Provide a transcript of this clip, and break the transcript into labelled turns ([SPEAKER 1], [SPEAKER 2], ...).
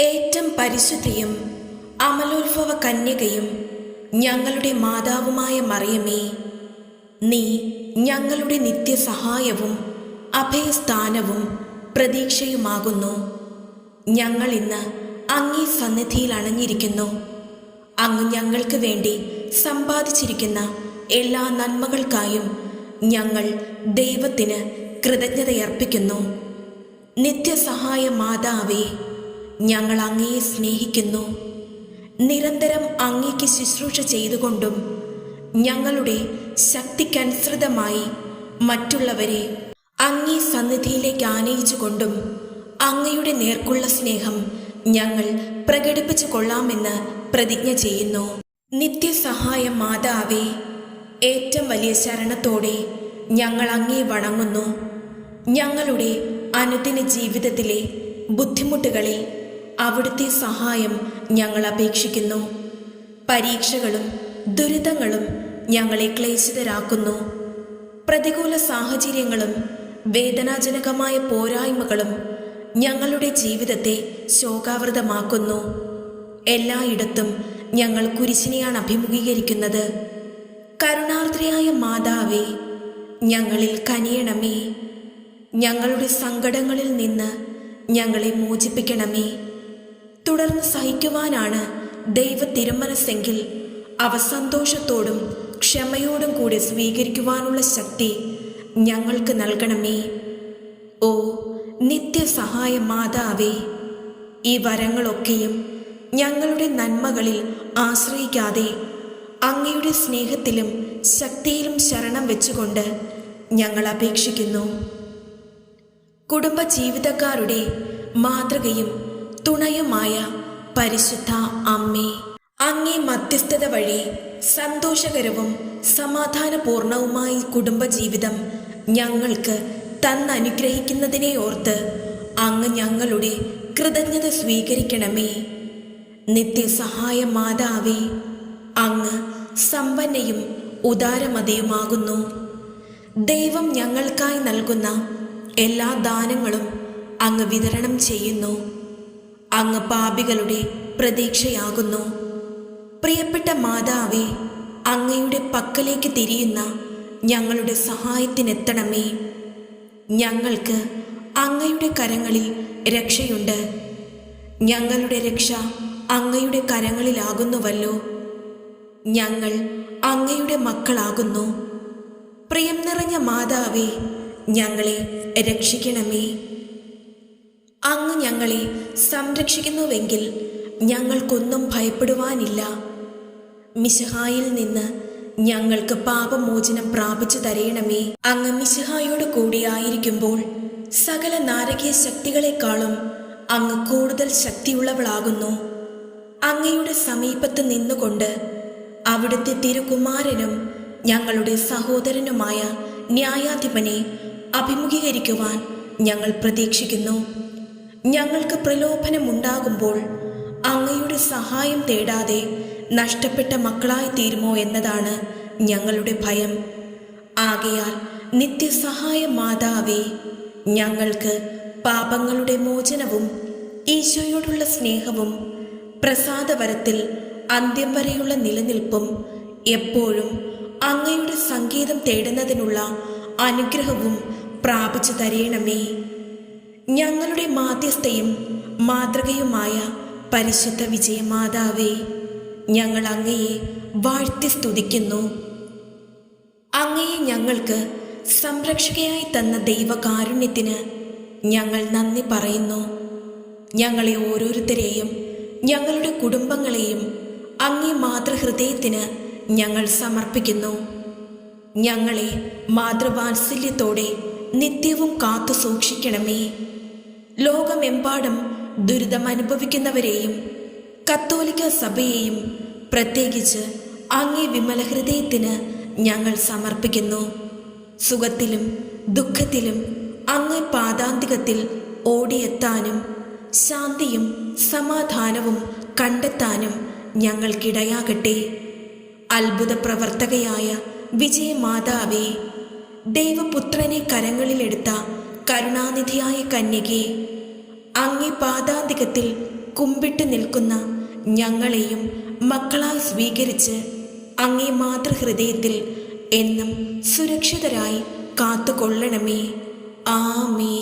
[SPEAKER 1] ഏറ്റവും പരിശുദ്ധിയും അമലോത്ഭവ കന്യകയും ഞങ്ങളുടെ മാതാവുമായ മറിയമേ നീ ഞങ്ങളുടെ നിത്യസഹായവും അഭയസ്ഥാനവും പ്രതീക്ഷയുമാകുന്നു. ഞങ്ങൾ ഇന്ന് അങ്ങേ സന്നിധിയിൽ അണഞ്ഞിരിക്കുന്നു. അങ്ങ് ഞങ്ങൾക്ക് വേണ്ടി സമ്പാദിച്ചിരിക്കുന്ന എല്ലാ നന്മകൾക്കായും ഞങ്ങൾ ദൈവത്തിന് കൃതജ്ഞതയർപ്പിക്കുന്നു. നിത്യസഹായ മാതാവേ ഞങ്ങൾ അങ്ങയെ സ്നേഹിക്കുന്നു. നിരന്തരം അങ്ങേക്ക് ശുശ്രൂഷ ചെയ്തുകൊണ്ടും ഞങ്ങളുടെ ശക്തിക്കനുസൃതമായി മറ്റുള്ളവരെ അങ്ങേ സന്നിധിയിലേക്ക് ആനയിച്ചുകൊണ്ടും അങ്ങയുടെ നേർക്കുള്ള സ്നേഹം ഞങ്ങൾ പ്രകടിപ്പിച്ചു കൊള്ളാമെന്ന് പ്രതിജ്ഞ ചെയ്യുന്നു. നിത്യസഹായ മാതാവേ ഏറ്റവും വലിയ ശരണത്തോടെ ഞങ്ങൾ അങ്ങേ വണങ്ങുന്നു. ഞങ്ങളുടെ അനുദിന ജീവിതത്തിലെ ബുദ്ധിമുട്ടുകളിൽ അവിടുത്തെ സഹായം ഞങ്ങൾ അപേക്ഷിക്കുന്നു. പരീക്ഷകളും ദുരിതങ്ങളും ഞങ്ങളെ ക്ലേശിതരാക്കുന്നു. പ്രതികൂല സാഹചര്യങ്ങളും വേദനാജനകമായ പോരായ്മകളും ഞങ്ങളുടെ ജീവിതത്തെ ശോകാവൃതമാക്കുന്നു. എല്ലായിടത്തും ഞങ്ങൾ കുരിശിനെയാണ് അഭിമുഖീകരിക്കുന്നത്. കരുണാർദ്രയായ മാതാവേ ഞങ്ങളിൽ കനിയണമേ. ഞങ്ങളുടെ സങ്കടങ്ങളിൽ നിന്ന് ഞങ്ങളെ മോചിപ്പിക്കണമേ. തുടർന്ന് സഹിക്കുവാനാണ് ദൈവ തിരുമനസ്സെങ്കിൽ അവ സന്തോഷത്തോടും ക്ഷമയോടും കൂടി സ്വീകരിക്കുവാനുള്ള ശക്തി ഞങ്ങൾക്ക് നൽകണമേ. ഓ നിത്യസഹായ മാതാവേ ഈ വരങ്ങളൊക്കെയും ഞങ്ങളുടെ നന്മകളിൽ ആശ്രയിക്കാതെ അങ്ങയുടെ സ്നേഹത്തിലും ശക്തിയിലും ശരണം വെച്ചുകൊണ്ട് ഞങ്ങൾ അപേക്ഷിക്കുന്നു. കുടുംബ ജീവിതക്കാരുടെ മാതൃകയും തുണയുമായ പരിശുദ്ധ അമ്മേ അങ്ങേ മധ്യസ്ഥത വഴി സന്തോഷകരവും സമാധാനപൂർണവുമായി കുടുംബജീവിതം ഞങ്ങൾക്ക് തന്നനുഗ്രഹിക്കുന്നതിനെ ഓർത്ത് അങ്ങ് ഞങ്ങളുടെ കൃതജ്ഞത സ്വീകരിക്കണമേ. നിത്യസഹായ മാതാവേ അങ്ങ് സമ്പന്നയും ഉദാരമതയുമാകുന്നു. ദൈവം ഞങ്ങൾക്കായി നൽകുന്ന എല്ലാ ദാനങ്ങളും അങ്ങ് വിതരണം ചെയ്യുന്നു. അങ്ങ് പാപികളുടെ പ്രതീക്ഷയാകുന്നു. പ്രിയപ്പെട്ട മാതാവേ അങ്ങയുടെ പക്കലേക്ക് തിരിയുന്ന ഞങ്ങളുടെ സഹായത്തിനെത്തണമേ. ഞങ്ങൾക്ക് അങ്ങയുടെ കരങ്ങളിൽ രക്ഷയുണ്ട്. ഞങ്ങളുടെ രക്ഷ അങ്ങയുടെ കരങ്ങളിലാകുന്നുവല്ലോ. ഞങ്ങൾ അങ്ങയുടെ മക്കളാകുന്നു. പ്രിയം നിറഞ്ഞ മാതാവേ ഞങ്ങളെ രക്ഷിക്കണമേ. അങ്ങ് ഞങ്ങളെ സംരക്ഷിക്കുന്നുവെങ്കിൽ ഞങ്ങൾക്കൊന്നും ഭയപ്പെടുവാനില്ല. മിശഹായിൽ നിന്ന് ഞങ്ങൾക്ക് പാപമോചനം പ്രാപിച്ചു തരയണമേ അങ്ങ് മിശഹായോട് കൂടിയായിരിക്കുമ്പോൾ സകല നാരകീയ ശക്തികളെക്കാളും അങ്ങ് കൂടുതൽ ശക്തിയുള്ളവളാകുന്നു. അങ്ങയുടെ സമീപത്ത് നിന്നുകൊണ്ട് അവിടുത്തെ തിരുകുമാരനും ഞങ്ങളുടെ സഹോദരനുമായ ന്യായാധിപനെ അഭിമുഖീകരിക്കുവാൻ ഞങ്ങൾ പ്രതീക്ഷിക്കുന്നു. ഞങ്ങൾക്ക് പ്രലോഭനമുണ്ടാകുമ്പോൾ അങ്ങയുടെ സഹായം തേടാതെ നഷ്ടപ്പെട്ട മക്കളായി തീരുമോ എന്നതാണ് ഞങ്ങളുടെ ഭയം. ആകയാൽ നിത്യസഹായ മാതാവേ ഞങ്ങൾക്ക് പാപങ്ങളുടെ മോചനവും ഈശോയോടുള്ള സ്നേഹവും പ്രസാദവരത്തിൽ അന്ത്യം വരെയുള്ള നിലനിൽപ്പും എപ്പോഴും അങ്ങയുടെ സംഗീതം തേടുന്നതിനുള്ള അനുഗ്രഹവും പ്രാപിച്ചു തരയണമേ ഞങ്ങളുടെ മാധ്യസ്ഥയും മാതൃകയുമായ പരിശുദ്ധ വിജയമാതാവേ ഞങ്ങൾ അങ്ങയെ വാഴ്ത്തി സ്തുതിക്കുന്നു. അങ്ങയെ ഞങ്ങൾക്ക് സംരക്ഷകയായി തന്ന ദൈവകാരുണ്യത്തിന് ഞങ്ങൾ നന്ദി പറയുന്നു. ഞങ്ങളെ ഓരോരുത്തരെയും ഞങ്ങളുടെ കുടുംബങ്ങളെയും അങ്ങേ മാതൃഹൃദയത്തിന് ഞങ്ങൾ സമർപ്പിക്കുന്നു. ഞങ്ങളെ മാതൃവാത്സല്യത്തോടെ നിത്യവും കാത്തു സൂക്ഷിക്കണമേ ലോകമെമ്പാടും ദുരിതം അനുഭവിക്കുന്നവരെയും കത്തോലിക്ക സഭയെയും പ്രത്യേകിച്ച് അങ്ങേ വിമല ഹൃദയത്തിന് ഞങ്ങൾ സമർപ്പിക്കുന്നു. സുഖത്തിലും ദുഃഖത്തിലും അങ്ങേ പാതാന്തികത്തിൽ ഓടിയെത്താനും ശാന്തിയും സമാധാനവും കണ്ടെത്താനും ഞങ്ങൾക്കിടയാകട്ടെ. അത്ഭുത പ്രവർത്തകയായ വിജയമാതാവേ ദൈവപുത്രനെ കരങ്ങളിലെടുത്ത കരുണാനിധിയായ കന്യകെ അങ്ങി പാദാന്തികത്തിൽ കുമ്പിട്ട് നിൽക്കുന്ന ഞങ്ങളെയും മക്കളായി സ്വീകരിച്ച് അങ്ങേ മാതൃഹൃദയത്തിൽ എന്നും സുരക്ഷിതരായി കാത്തുകൊള്ളണമേ. ആമേ